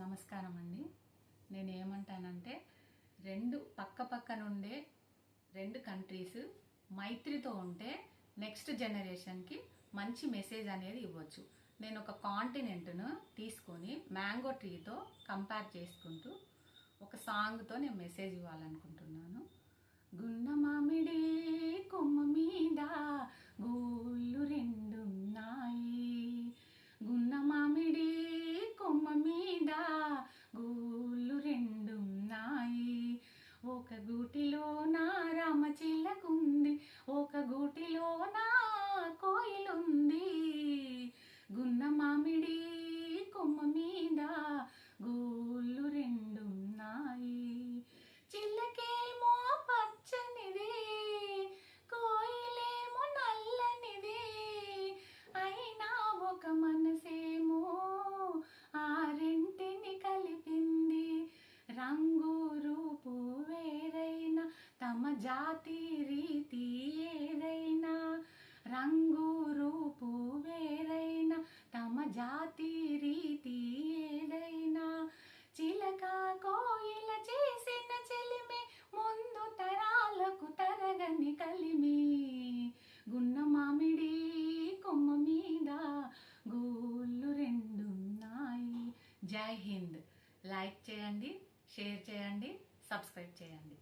నమస్కారం అండి నేను ఏమంటానంటే రెండు పక్క పక్కన ఉండే రెండు కంట్రీస్ మైత్రితో ఉంటే నెక్స్ట్ జనరేషన్కి మంచి మెసేజ్ అనేది ఇవ్వచ్చు. నేను ఒక కాంటినెంట్ను తీసుకొని మ్యాంగో ట్రీతో కంపేర్ చేసుకుంటూ ఒక సాంగ్తో నేను మెసేజ్ ఇవ్వాలనుకుంటున్నాను. ఒక మనసేమో ఆ రెంటిని కలిపింది. రంగు రూపు వేరైనా తమ జాతి రీతి ఏదైనా. రంగు రూపు వేరైనా తమ జాతి జై హింద్. లైక్ చేయండి షేర్ చేయండి సబ్స్క్రైబ్ చేయండి.